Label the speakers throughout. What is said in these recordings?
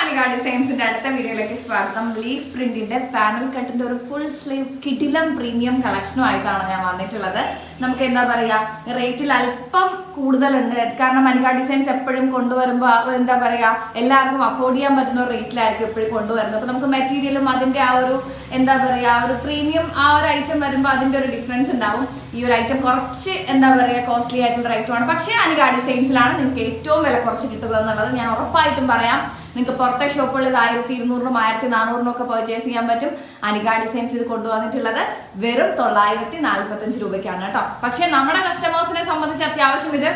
Speaker 1: മലിക ഡിസൈൻസിന്റെ അടുത്ത വീഡിയോയിലേക്ക് സ്വാഗതം. ലീഫ് പ്രിന്റിന്റെ പാനൽ കട്ടിന്റെ ഒരു ഫുൾ സ്ലീവ് കിടിലം പ്രീമിയം കളക്ഷനും ആയിട്ടാണ് ഞാൻ വന്നിട്ടുള്ളത്. നമുക്ക് എന്താ പറയാ റേറ്റിൽ അല്പം കൂടുതലുണ്ട്. കാരണം മലിക ഡിസൈൻസ് എപ്പോഴും കൊണ്ടുവരുമ്പോൾ എന്താ പറയാ എല്ലാവർക്കും അഫോർഡ് ചെയ്യാൻ പറ്റുന്ന ഒരു റേറ്റിലായിരിക്കും എപ്പോഴും കൊണ്ടുവരുന്നത്. അപ്പൊ നമുക്ക് മെറ്റീരിയലും അതിന്റെ ആ ഒരു എന്താ പറയാ ഒരു പ്രീമിയം ആ ഒരു ഐറ്റം വരുമ്പോൾ അതിന്റെ ഒരു ഡിഫറൻസ് ഉണ്ടാവും. ഈ ഒരു ഐറ്റം കുറച്ച് എന്താ പറയാ കോസ്റ്റ്ലി ആയിട്ടുള്ള ഐറ്റമാണ് പക്ഷേ അനിക ഡിസൈൻസിലാണ് നിങ്ങൾക്ക് ഏറ്റവും വില കുറച്ച് കിട്ടുന്നത് എന്നുള്ളത് ഞാൻ ഉറപ്പായിട്ടും പറയാം. നിങ്ങൾക്ക് പുറത്തെ ഷോപ്പുകളിൽ ആയിരത്തി ഇരുന്നൂറിനും ആയിരത്തി നാനൂറിനും ഒക്കെ പർച്ചേസ് ചെയ്യാൻ പറ്റും. അനിക ഡിസൈൻസ് ഇത് കൊണ്ടുവന്നിട്ടുള്ളത് വെറും തൊള്ളായിരത്തി നാല്പത്തഞ്ച് രൂപയ്ക്കാണ് കേട്ടോ. പക്ഷെ നമ്മുടെ കസ്റ്റമേഴ്സിനെ സംബന്ധിച്ച് അത്യാവശ്യം ഇത്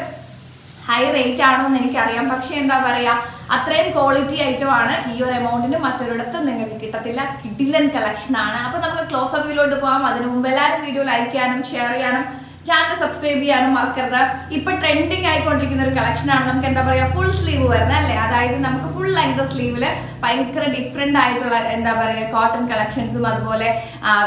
Speaker 1: ഹൈ റേറ്റ് ആണോ എന്ന് എനിക്കറിയാം. പക്ഷെ എന്താ പറയാ അത്രയും ക്വാളിറ്റി ഐറ്റം ആണ് ഈ ഒരു എമൗണ്ടിന് മറ്റൊരിടത്തും നിങ്ങൾക്ക് കിട്ടത്തില്ല. കിഡിലൻ കളക്ഷൻ ആണ്. അപ്പൊ നമുക്ക് ക്ലോസ് അപ്പിലോട്ട് പോകാം അതിനു മുമ്പ് എല്ലാവരും വീഡിയോ ലൈക്ക് ചെയ്യാനും ഷെയർ ചെയ്യാനും ചാനൽ സബ്സ്ക്രൈബ് ചെയ്യാനും മറക്കരുത്. ഇപ്പൊ ട്രെൻഡിങ് ആയിക്കൊണ്ടിരിക്കുന്ന ഒരു കളക്ഷൻ ആണ്. നമുക്ക് എന്താ പറയാ ഫുൾ സ്ലീവ് വരുന്നത് അല്ലേ? അതായത് നമുക്ക് ഫുൾ ലെങ്ത് സ്ലീവിൽ ഭയങ്കര ഡിഫറെന്റ് ആയിട്ടുള്ള എന്താ പറയാ കോട്ടൺ കളക്ഷൻസും അതുപോലെ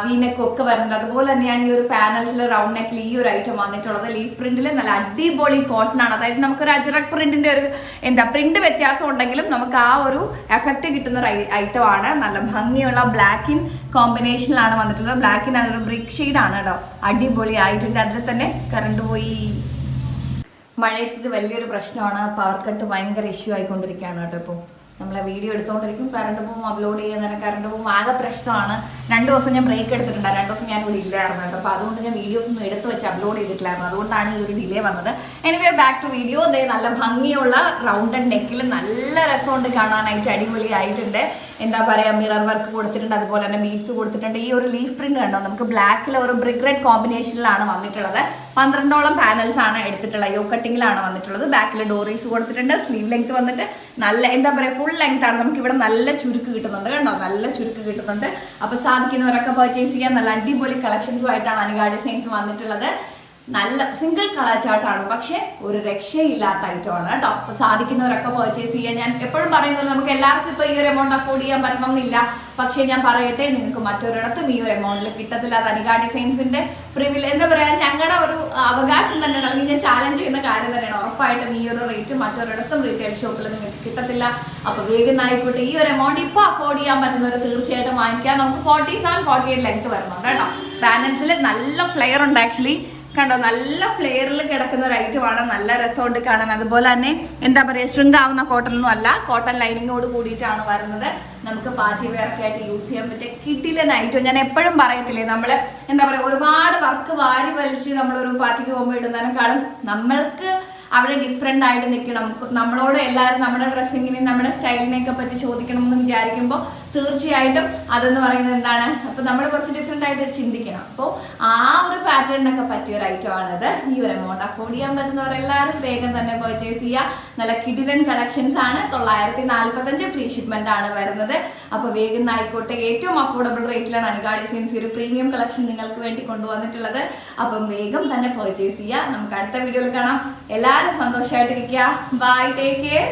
Speaker 1: വീനക്കും ഒക്കെ വരുന്നുണ്ട്. അതുപോലെ തന്നെയാണ് ഈ ഒരു പാനൽസിൽ റൗണ്ട് നെക്കിൽ ഈ ഒരു ഐറ്റം വന്നിട്ടുള്ളത്. ലീഫ് പ്രിന്റിൽ നല്ല അടിപൊളി കോട്ടൺ ആണ്. അതായത് നമുക്കൊരു അജറക് പ്രിന്റിന്റെ ഒരു എന്താ പ്രിന്റ് വ്യത്യാസം ഉണ്ടെങ്കിലും നമുക്ക് ആ ഒരു എഫക്റ്റ് കിട്ടുന്ന ഒരു ഐറ്റം ആണ്. നല്ല ഭംഗിയുള്ള ബ്ലാക്കിൻ കോമ്പിനേഷനിലാണ് വന്നിട്ടുള്ളത്. ബ്ലാക്കിൻ അതൊരു ബ്രിക് ഷെയ്ഡ് ആണ് കേട്ടോ. അടിപൊളി ആയിട്ടുണ്ട്. അതിൽ തന്നെ കറണ്ട് പോയി. മഴയത്ത് ഇത് വലിയൊരു പ്രശ്നമാണ്. പവർ കട്ട് ഭയങ്കര ഇഷ്യൂ ആയിക്കൊണ്ടിരിക്കുകയാണ് കേട്ടോ ഇപ്പോൾ നമ്മളെ വീഡിയോ എടുത്തുകൊണ്ടിരിക്കും കറണ്ട് പോകും അപ്ലോഡ് ചെയ്യാൻ നേരം കറണ്ട് പോകും ആകെ പ്രശ്നമാണ്. രണ്ട് ദിവസം ഞാൻ ബ്രേക്ക് എടുത്തിട്ടുണ്ട്. രണ്ട് ദിവസം ഞാൻ ഇവിടെ ഇല്ലായിരുന്നു കേട്ടോ. അപ്പോൾ അതുകൊണ്ട് ഞാൻ വീഡിയോസ് ഒന്നും എടുത്ത് വെച്ച് അപ്ലോഡ് ചെയ്തിട്ടില്ലായിരുന്നു. അതുകൊണ്ടാണ് ഈ ഒരു ഡിലേ വന്നത്. എനിവേ ബാക്ക് ടു വീഡിയോ ദേ നല്ല ഭംഗിയുള്ള റൗണ്ടഡ് നെക്കിൽ നല്ല രസമുണ്ട് കാണാനായിട്ട്. അടിപൊളിയായിട്ടുണ്ട്. എന്താ പറയുക മിറർ വർക്ക് കൊടുത്തിട്ടുണ്ട് അതുപോലെ തന്നെ ബീഡ്സ് കൊടുത്തിട്ടുണ്ട്. ഈ ഒരു ലീഫ് പ്രിന്റ് കണ്ടോ? നമുക്ക് ബ്ലാക്കിൽ ഒരു ബ്രിക്ക് റെഡ് കോമ്പിനേഷനിലാണ് വന്നിട്ടുള്ളത്. പന്ത്രണ്ടോളം പാനൽസ് ആണ് എടുത്തിട്ടുള്ളത്. യോ കട്ടിങ്ങിലാണ് വന്നിട്ടുള്ളത്. ബാക്കിൽ ഡോറീസ് കൊടുത്തിട്ടുണ്ട്. സ്ലീവ് ലെങ്ത് വന്നിട്ട് നല്ല എന്താ പറയുക ഫുൾ ലെങ്ത് ആണ്. നമുക്ക് ഇവിടെ നല്ല ചുരുക്ക് കിട്ടുന്നുണ്ട്. കണ്ടോ? നല്ല ചുരുക്ക് കിട്ടുന്നുണ്ട്. അപ്പൊ സാധിക്കുന്നവരൊക്കെ പർച്ചേസ് ചെയ്യാൻ നല്ല അടിപൊളി കളക്ഷൻസും ആയിട്ടാണ് അനിക ഡിസൈൻസ് വന്നിട്ടുള്ളത്. നല്ല സിംഗിൾ കളർ ചാർട്ടാണ് പക്ഷെ ഒരു രക്ഷയില്ലാത്ത ഐറ്റമാണ് കേട്ടോ. അപ്പൊ സാധിക്കുന്നവരൊക്കെ പർച്ചേസ് ചെയ്യാൻ ഞാൻ എപ്പോഴും പറയുന്നത് നമുക്ക് എല്ലാവർക്കും ഇപ്പൊ ഈ ഒരു എമൗണ്ട് അഫോർഡ് ചെയ്യാൻ പറ്റണമെന്നില്ല. പക്ഷെ ഞാൻ പറയട്ടെ നിങ്ങൾക്ക് മറ്റൊരിടത്തും ഈ ഒരു എമൗണ്ടിൽ കിട്ടത്തില്ല. തനികാ ഡിസൈൻസിന്റെ പ്രിവിൽ എന്താ പറയാ ഞങ്ങളുടെ ഒരു അവകാശം തന്നെയാണ്. അല്ലെങ്കിൽ ഞാൻ ചാലഞ്ച് ചെയ്യുന്ന കാര്യം തന്നെയാണ്. ഉറപ്പായിട്ടും ഈ ഒരു റേറ്റ് മറ്റൊരിടത്തും റീറ്റെയിൽ ഷോപ്പിൽ നിങ്ങൾക്ക് കിട്ടത്തില്ല. അപ്പൊ വേഗം ആയിക്കോട്ടെ ഈ ഒരു എമൗണ്ട് ഇപ്പൊ അഫോർഡ് ചെയ്യാൻ പറ്റുന്നവർ തീർച്ചയായിട്ടും വാങ്ങിക്കാം. നമുക്ക് forty seven forty eight length വരുന്നുണ്ട് കേട്ടോ. പാനൽസിൽ നല്ല ഫ്ലെയർ ഉണ്ട് ആക്ച്വലി കണ്ടോ നല്ല ഫ്ലെയറിൽ കിടക്കുന്ന ഒരു ആണ്. നല്ല രസമുണ്ട് കാണാൻ. അതുപോലെ തന്നെ എന്താ പറയുക ശൃംഗാവുന്ന കോട്ടൺ ഒന്നും അല്ല. കോട്ടൺ ലൈനിങ്ങോട് കൂടിയിട്ടാണ് വരുന്നത്. നമുക്ക് പാർട്ടി വെയർ ഒക്കെ ആയിട്ട് യൂസ് ചെയ്യാൻ പറ്റിയ കിട്ടിയില്ല ഐറ്റം ഞാൻ എപ്പോഴും പറയത്തില്ലേ നമ്മൾ എന്താ പറയുക ഒരുപാട് വർക്ക് വാരി വലിച്ച് നമ്മളൊരു പാർട്ടിക്ക് പോകുമ്പോൾ ഇടുന്നതിനേക്കാളും നമ്മൾക്ക് അവിടെ ഡിഫറെന്റ് ആയിട്ട് നിൽക്കണം. നമ്മളോട് എല്ലാവരും നമ്മുടെ ഡ്രസ്സിങ്ങിനെയും നമ്മുടെ സ്റ്റൈലിനെയൊക്കെ പറ്റി ചോദിക്കണം എന്ന് വിചാരിക്കുമ്പോൾ തീർച്ചയായിട്ടും അതെന്ന് പറയുന്നത് എന്താണ്? അപ്പൊ നമ്മൾ കുറച്ച് ഡിഫറെന്റ് ആയിട്ട് ചിന്തിക്കണം. അപ്പോൾ ആ ഒരു പാറ്റേണിനൊക്കെ പറ്റിയ ഒരു ഐറ്റം ആണത്. ഈ ഒരു എമൗണ്ട് അഫോർഡ് ചെയ്യാൻ പറ്റുന്നവർ എല്ലാവരും വേഗം തന്നെ പർച്ചേസ് ചെയ്യുക നല്ല കിഡിലൻ കളക്ഷൻസ് ആണ്. തൊള്ളായിരത്തി നാൽപ്പത്തഞ്ച് ഫ്രീ ഷിപ്മെന്റ് ആണ് വരുന്നത്. അപ്പൊ വേഗം ആയിക്കോട്ടെ. ഏറ്റവും അഫോർഡബിൾ റേറ്റിലാണ് അനിക ഡിസൈൻസ് ഒരു പ്രീമിയം കളക്ഷൻ നിങ്ങൾക്ക് വേണ്ടി കൊണ്ടുവന്നിട്ടുള്ളത്. അപ്പം വേഗം തന്നെ പർച്ചേസ് ചെയ്യുക നമുക്ക് അടുത്ത വീഡിയോയിൽ കാണാം. എല്ലാവരും സന്തോഷമായിട്ടിരിക്കുക ബൈ ടേക്ക് കെയർ